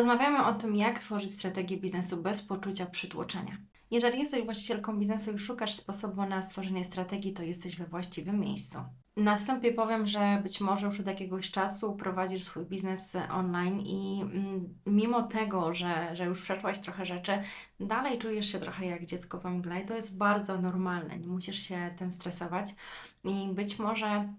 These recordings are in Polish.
Porozmawiamy o tym, jak tworzyć strategię biznesu bez poczucia przytłoczenia. Jeżeli jesteś właścicielką biznesu i szukasz sposobu na stworzenie strategii, to jesteś we właściwym miejscu. Na wstępie powiem, że być może już od jakiegoś czasu prowadzisz swój biznes online i mm, mimo tego, że, że już przeszłaś trochę rzeczy, dalej czujesz się trochę jak dziecko we mgle i to jest bardzo normalne, nie musisz się tym stresować i być może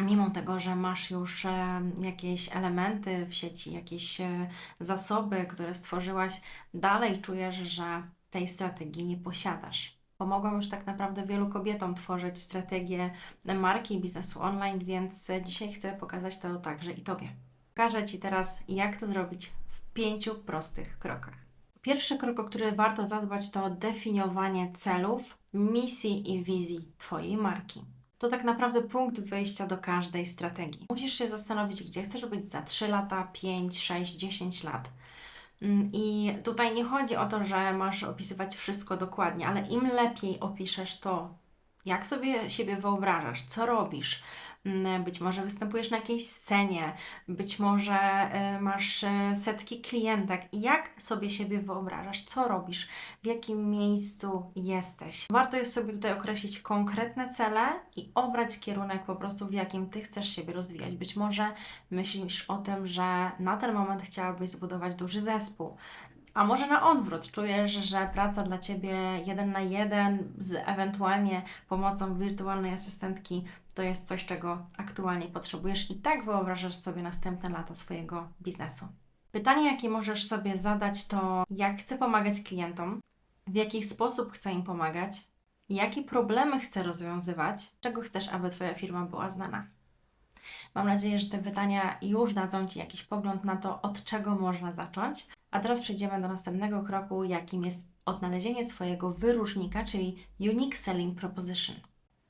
mimo tego, że masz już e, jakieś elementy w sieci, jakieś e, zasoby, które stworzyłaś, dalej czujesz, że tej strategii nie posiadasz. Pomogą już tak naprawdę wielu kobietom tworzyć strategię marki i biznesu online, więc e, dzisiaj chcę pokazać to także i Tobie. Pokażę Ci teraz, jak to zrobić w pięciu prostych krokach. Pierwszy krok, o który warto zadbać, to definiowanie celów, misji i wizji Twojej marki to tak naprawdę punkt wyjścia do każdej strategii. Musisz się zastanowić, gdzie chcesz być za 3 lata, 5, 6, 10 lat. Mm, I tutaj nie chodzi o to, że masz opisywać wszystko dokładnie, ale im lepiej opiszesz to, jak sobie siebie wyobrażasz, co robisz, Mm, być może występujesz na jakiejś scenie, być może y, masz y, setki klientek. Jak sobie siebie wyobrażasz, co robisz, w jakim miejscu jesteś? Warto jest sobie tutaj określić konkretne cele i obrać kierunek po prostu, w jakim ty chcesz siebie rozwijać. Być może myślisz o tym, że na ten moment chciałabyś zbudować duży zespół. A może na odwrót, czujesz, że praca dla Ciebie jeden na jeden z ewentualnie pomocą wirtualnej asystentki to jest coś, czego aktualnie potrzebujesz i tak wyobrażasz sobie następne lata swojego biznesu. Pytanie, jakie możesz sobie zadać, to jak chcę pomagać klientom, w jaki sposób chcę im pomagać, jakie problemy chcę rozwiązywać, czego chcesz, aby Twoja firma była znana. Mam nadzieję, że te pytania już dadzą Ci jakiś pogląd na to, od czego można zacząć. A teraz przejdziemy do następnego kroku, jakim jest odnalezienie swojego wyróżnika, czyli Unique Selling Proposition.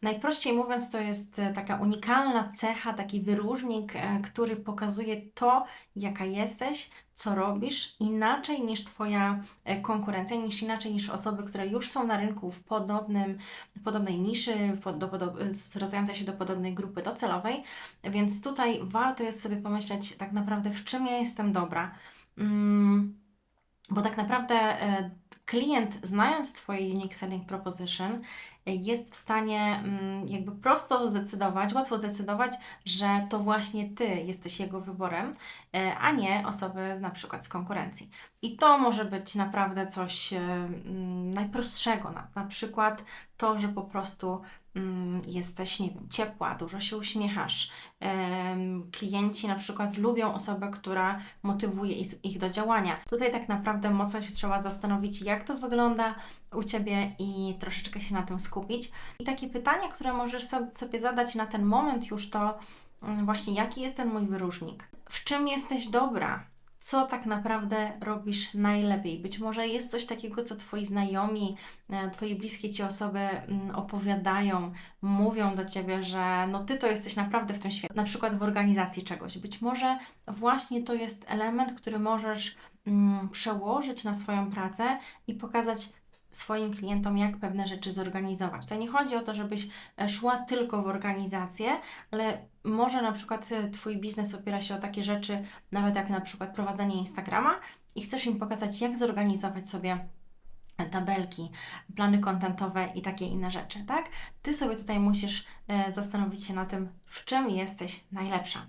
Najprościej mówiąc, to jest e, taka unikalna cecha, taki wyróżnik, e, który pokazuje to, jaka jesteś, co robisz, inaczej niż Twoja e, konkurencja, niż inaczej niż osoby, które już są na rynku w podobnym, podobnej niszy, do, do, zwracającej się do podobnej grupy docelowej. Więc tutaj warto jest sobie pomyśleć tak naprawdę, w czym ja jestem dobra. Mm, bo tak naprawdę klient, znając Twoje Unique Selling Proposition, jest w stanie mm, jakby prosto zdecydować, łatwo zdecydować, że to właśnie Ty jesteś jego wyborem, e, a nie osoby na przykład z konkurencji. I to może być naprawdę coś e, mm, najprostszego, na, na przykład to, że po prostu jesteś, nie wiem, ciepła, dużo się uśmiechasz. Klienci na przykład lubią osobę, która motywuje ich do działania. Tutaj tak naprawdę mocno się trzeba zastanowić, jak to wygląda u Ciebie i troszeczkę się na tym skupić. I takie pytanie, które możesz sobie zadać na ten moment już to mm, właśnie, jaki jest ten mój wyróżnik? W czym jesteś dobra? Co tak naprawdę robisz najlepiej. Być może jest coś takiego, co Twoi znajomi, e, Twoje bliskie Ci osoby mm, opowiadają, mówią do Ciebie, że no Ty to jesteś naprawdę w tym świecie, na przykład w organizacji czegoś. Być może właśnie to jest element, który możesz mm, przełożyć na swoją pracę i pokazać swoim klientom, jak pewne rzeczy zorganizować. To nie chodzi o to, żebyś e, szła tylko w organizację, ale może na przykład e, Twój biznes opiera się o takie rzeczy, nawet jak na przykład prowadzenie Instagrama i chcesz im pokazać, jak zorganizować sobie tabelki, plany kontentowe i takie inne rzeczy, tak? Ty sobie tutaj musisz e, zastanowić się na tym, w czym jesteś najlepsza.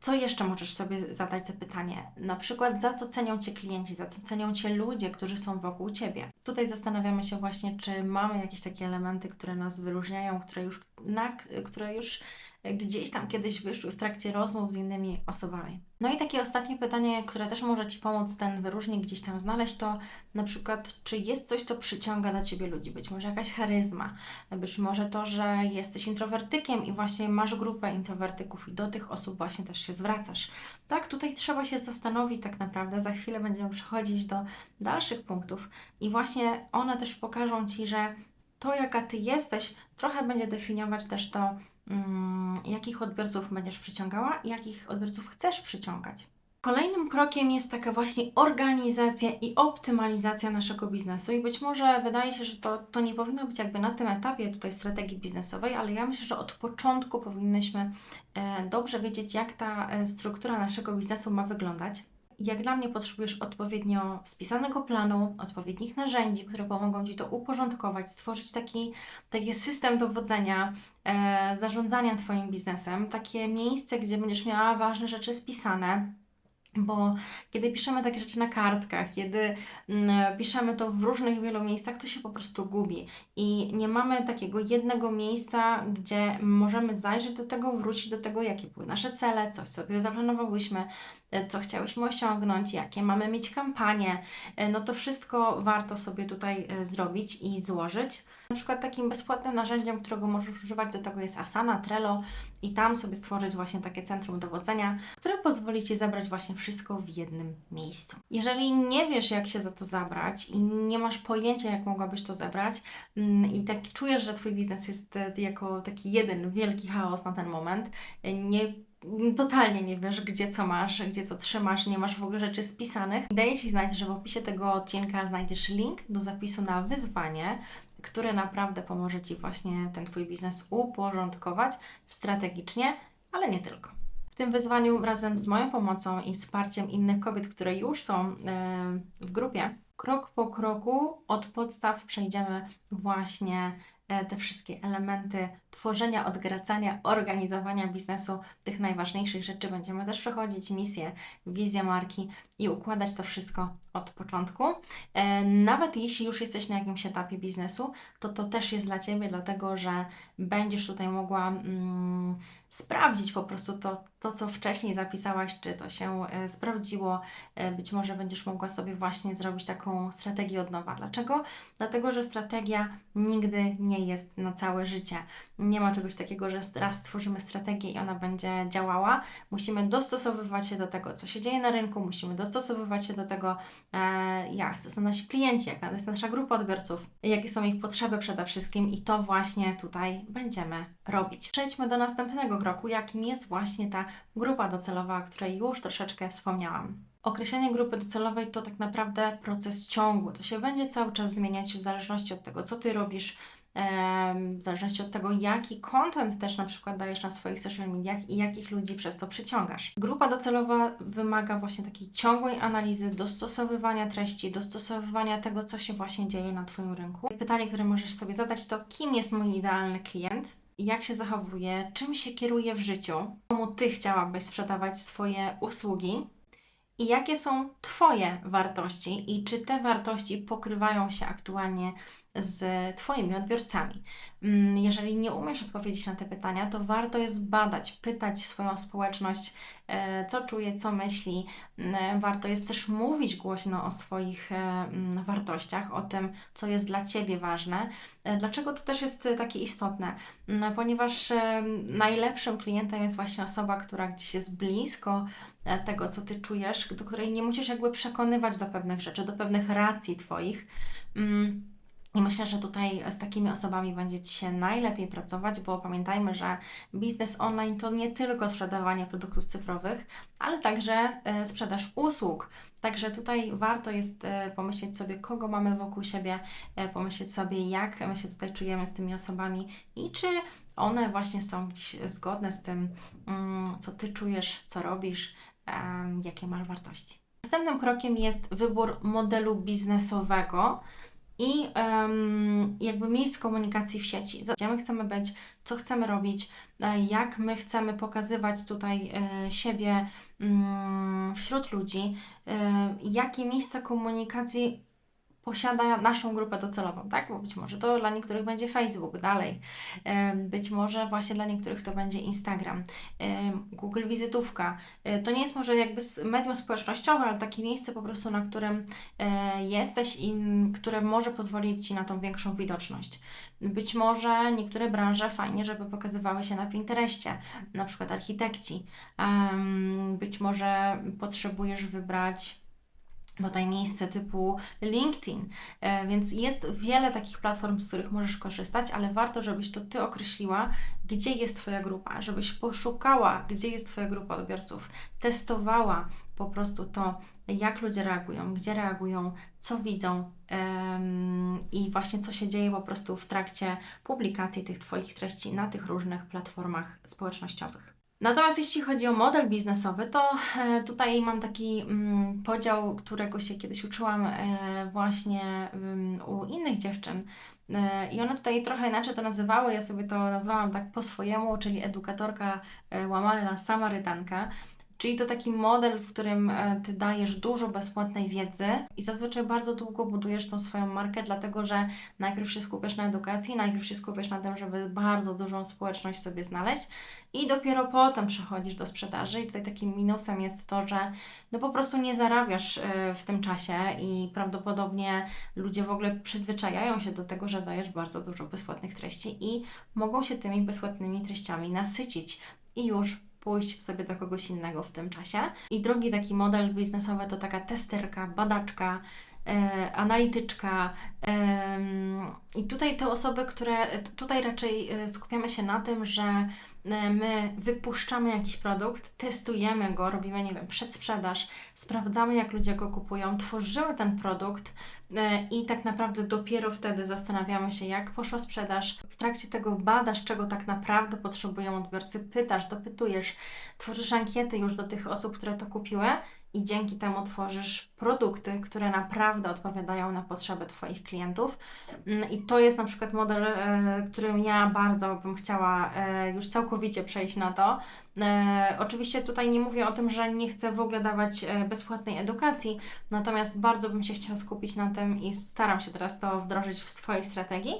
Co jeszcze możesz sobie zadać za pytanie? Na przykład, za co cenią Cię klienci, za co cenią Cię ludzie, którzy są wokół Ciebie. Tutaj zastanawiamy się właśnie, czy mamy jakieś takie elementy, które nas wyróżniają, które już, na, które już gdzieś tam kiedyś wyszły w trakcie rozmów z innymi osobami. No i takie ostatnie pytanie, które też może Ci pomóc ten wyróżnik gdzieś tam znaleźć, to na przykład, czy jest coś, co przyciąga do Ciebie ludzi? Być może jakaś charyzma, być może to, że jesteś introwertykiem i właśnie masz grupę introwertyków i do tych osób właśnie też się zwracasz. Tak, tutaj trzeba się zastanowić tak naprawdę, za chwilę będziemy przechodzić do dalszych punktów i właśnie one też pokażą Ci, że to, jaka Ty jesteś, trochę będzie definiować też to, jakich odbiorców będziesz przyciągała jakich odbiorców chcesz przyciągać. Kolejnym krokiem jest taka właśnie organizacja i optymalizacja naszego biznesu i być może wydaje się, że to, to nie powinno być jakby na tym etapie tutaj strategii biznesowej, ale ja myślę, że od początku powinnyśmy e, dobrze wiedzieć, jak ta e, struktura naszego biznesu ma wyglądać. Jak dla mnie potrzebujesz odpowiednio spisanego planu, odpowiednich narzędzi, które pomogą Ci to uporządkować, stworzyć taki, taki system dowodzenia, e, zarządzania Twoim biznesem, takie miejsce, gdzie będziesz miała ważne rzeczy spisane, bo kiedy piszemy takie rzeczy na kartkach, kiedy mm, piszemy to w różnych wielu miejscach, to się po prostu gubi. I nie mamy takiego jednego miejsca, gdzie możemy zajrzeć do tego, wrócić do tego, jakie były nasze cele, coś sobie zaplanowałyśmy, e, co chciałyśmy osiągnąć, jakie mamy mieć kampanie. E, no to wszystko warto sobie tutaj e, zrobić i złożyć. Na przykład takim bezpłatnym narzędziem, którego możesz używać do tego jest Asana, Trello i tam sobie stworzyć właśnie takie centrum dowodzenia, które pozwoli Ci zebrać właśnie wszystko w jednym miejscu. Jeżeli nie wiesz, jak się za to zabrać i nie masz pojęcia, jak mogłabyś to zebrać mm, i tak czujesz, że Twój biznes jest e, jako taki jeden wielki chaos na ten moment, e, nie totalnie nie wiesz, gdzie co masz, gdzie co trzymasz, nie masz w ogóle rzeczy spisanych. Daję Ci znać, że w opisie tego odcinka znajdziesz link do zapisu na wyzwanie, które naprawdę pomoże Ci właśnie ten Twój biznes uporządkować strategicznie, ale nie tylko. W tym wyzwaniu razem z moją pomocą i wsparciem innych kobiet, które już są w grupie, krok po kroku od podstaw przejdziemy właśnie te wszystkie elementy tworzenia, odgracania, organizowania biznesu, tych najważniejszych rzeczy. Będziemy też przechodzić misję, wizję marki i układać to wszystko od początku. E, nawet jeśli już jesteś na jakimś etapie biznesu, to to też jest dla Ciebie, dlatego że będziesz tutaj mogła mm, sprawdzić po prostu to, to, co wcześniej zapisałaś, czy to się e, sprawdziło. E, być może będziesz mogła sobie właśnie zrobić taką strategię od nowa. Dlaczego? Dlatego, że strategia nigdy nie jest na całe życie. Nie ma czegoś takiego, że raz stworzymy strategię i ona będzie działała. Musimy dostosowywać się do tego, co się dzieje na rynku, musimy dostosowywać się do tego, e, jak co są nasi klienci, jaka jest nasza grupa odbiorców, jakie są ich potrzeby przede wszystkim i to właśnie tutaj będziemy robić. Przejdźmy do następnego kroku, jakim jest właśnie ta grupa docelowa, o której już troszeczkę wspomniałam. Określenie grupy docelowej to tak naprawdę proces ciągły. To się będzie cały czas zmieniać w zależności od tego, co ty robisz, w zależności od tego, jaki content też na przykład dajesz na swoich social mediach i jakich ludzi przez to przyciągasz. Grupa docelowa wymaga właśnie takiej ciągłej analizy, dostosowywania treści, dostosowywania tego, co się właśnie dzieje na Twoim rynku. Pytanie, które możesz sobie zadać, to kim jest mój idealny klient? Jak się zachowuje, czym się kieruje w życiu, komu Ty chciałabyś sprzedawać swoje usługi i jakie są Twoje wartości i czy te wartości pokrywają się aktualnie z Twoimi odbiorcami. Mm, jeżeli nie umiesz odpowiedzieć na te pytania, to warto jest badać, pytać swoją społeczność, e, co czuje, co myśli. Mm, warto jest też mówić głośno o swoich e, mm, wartościach, o tym, co jest dla Ciebie ważne. E, dlaczego to też jest takie istotne? Ponieważ najlepszym klientem jest właśnie osoba, która gdzieś jest blisko tego, co Ty czujesz, do której nie musisz jakby przekonywać do pewnych rzeczy, do pewnych racji Twoich. I myślę, że tutaj z takimi osobami będzie Ci się najlepiej pracować, bo pamiętajmy, że biznes online to nie tylko sprzedawanie produktów cyfrowych, ale także e, sprzedaż usług. Także tutaj warto jest e, pomyśleć sobie, kogo mamy wokół siebie, e, pomyśleć sobie, jak my się tutaj czujemy z tymi osobami i czy one właśnie są gdzieś zgodne z tym, mm, co Ty czujesz, co robisz, jakie masz wartości. Następnym krokiem jest wybór modelu biznesowego i um, jakby miejsc komunikacji w sieci. Gdzie my chcemy być, co chcemy robić, e, jak my chcemy pokazywać tutaj e, siebie mm, wśród ludzi, e, jakie miejsca komunikacji posiada naszą grupę docelową, tak? Bo być może to dla niektórych będzie Facebook dalej, być może właśnie dla niektórych to będzie Instagram, Google Wizytówka. E, to nie jest może jakby medium społecznościowe, ale takie miejsce po prostu, na którym e, jesteś i które może pozwolić Ci na tą większą widoczność. Być może niektóre branże fajnie, żeby pokazywały się na Pinterestie, na przykład architekci. Być może potrzebujesz wybrać Tutaj miejsce typu LinkedIn, E, więc jest wiele takich platform, z których możesz korzystać, ale warto, żebyś to Ty określiła, gdzie jest Twoja grupa, żebyś poszukała, gdzie jest Twoja grupa odbiorców, testowała po prostu to, jak ludzie reagują, gdzie reagują, co widzą i właśnie co się dzieje po prostu w trakcie publikacji tych Twoich treści na tych różnych platformach społecznościowych. Natomiast jeśli chodzi o model biznesowy, to e, tutaj mam taki mm, podział, którego się kiedyś uczyłam e, właśnie ym, u innych dziewczyn. E, I one tutaj trochę inaczej to nazywały, ja sobie to nazwałam tak po swojemu, czyli edukatorka łamane na samarytanka. Czyli to taki model, w którym e, ty dajesz dużo bezpłatnej wiedzy i zazwyczaj bardzo długo budujesz tą swoją markę, dlatego że najpierw się skupiasz na edukacji, najpierw się skupiasz na tym, żeby bardzo dużą społeczność sobie znaleźć i dopiero potem przechodzisz do sprzedaży. I tutaj takim minusem jest to, że no po prostu nie zarabiasz e, w tym czasie i prawdopodobnie ludzie w ogóle przyzwyczajają się do tego, że dajesz bardzo dużo bezpłatnych treści i mogą się tymi bezpłatnymi treściami nasycić i już pójść sobie do kogoś innego w tym czasie. I drugi taki model biznesowy to taka testerka, badaczka, e, analityczka. em, I tutaj te osoby, które tutaj raczej e, skupiamy się na tym, że e, my wypuszczamy jakiś produkt, testujemy go, robimy, nie wiem, przedsprzedaż, sprawdzamy, jak ludzie go kupują, tworzymy ten produkt e, i tak naprawdę dopiero wtedy zastanawiamy się, jak poszła sprzedaż. W trakcie tego badasz, czego tak naprawdę potrzebują odbiorcy, pytasz, dopytujesz, tworzysz ankiety już do tych osób, które to kupiły i dzięki temu tworzysz produkty, które naprawdę odpowiadają na potrzeby Twoich klientów. Mm, I to jest na przykład model, e, którym ja bardzo bym chciała e, już całkowicie przejść na to. E, Oczywiście tutaj nie mówię o tym, że nie chcę w ogóle dawać e, bezpłatnej edukacji, natomiast bardzo bym się chciała skupić na tym i staram się teraz to wdrożyć w swojej strategii,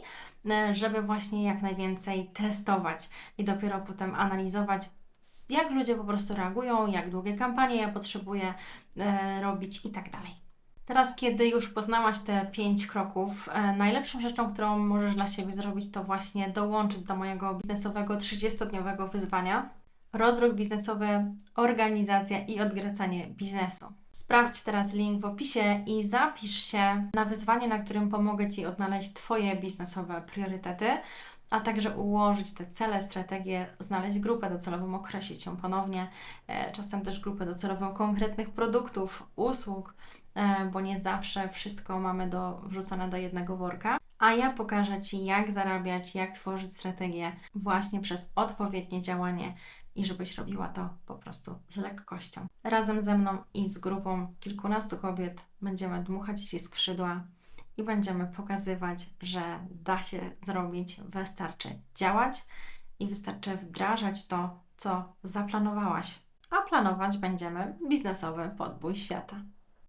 e, żeby właśnie jak najwięcej testować i dopiero potem analizować, jak ludzie po prostu reagują, jak długie kampanie ja potrzebuję e, robić i tak dalej. Teraz, kiedy już poznałaś te pięć kroków, e, najlepszą rzeczą, którą możesz dla siebie zrobić, to właśnie dołączyć do mojego biznesowego 30-dniowego wyzwania. Rozruch biznesowy, organizacja i odgracanie biznesu. Sprawdź teraz link w opisie i zapisz się na wyzwanie, na którym pomogę Ci odnaleźć Twoje biznesowe priorytety a także ułożyć te cele, strategie, znaleźć grupę docelową, określić ją ponownie, e, czasem też grupę docelową konkretnych produktów, usług, bo nie zawsze wszystko mamy do, wrzucone do jednego worka. A ja pokażę Ci, jak zarabiać, jak tworzyć strategię właśnie przez odpowiednie działanie i żebyś robiła to po prostu z lekkością. Razem ze mną i z grupą kilkunastu kobiet będziemy dmuchać Ci skrzydła i będziemy pokazywać, że da się zrobić, wystarczy działać i wystarczy wdrażać to, co zaplanowałaś. A planować będziemy biznesowy podbój świata.